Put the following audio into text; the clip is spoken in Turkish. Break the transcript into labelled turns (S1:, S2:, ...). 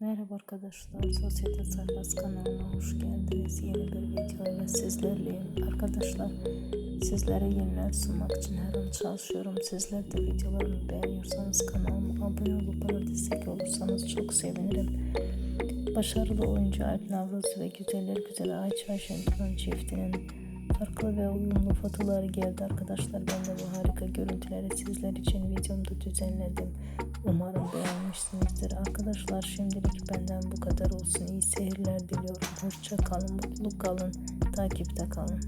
S1: Merhaba arkadaşlar, Sosyete Sayfası kanalına hoş geldiniz. Yeni bir videoyla sizlerleyim. Arkadaşlar, sizlere yeniler sunmak için her an çalışıyorum. Sizler de videolarımı beğeniyorsanız kanalıma abone olup bana destek olursanız çok sevinirim. Başarılı oyuncu Alp Navruz ve güzeller güzel Ayça Şenturan çiftinin farklı ve uyumlu fotoğrafları geldi arkadaşlar. Ben de bu harika görüntüleri sizler için videomda düzenledim. Umarım beğenmişsinizdir. Arkadaşlar şimdilik benden bu kadar olsun. İyi seyirler diliyorum. Hoşça kalın, mutlu kalın, takipte kalın.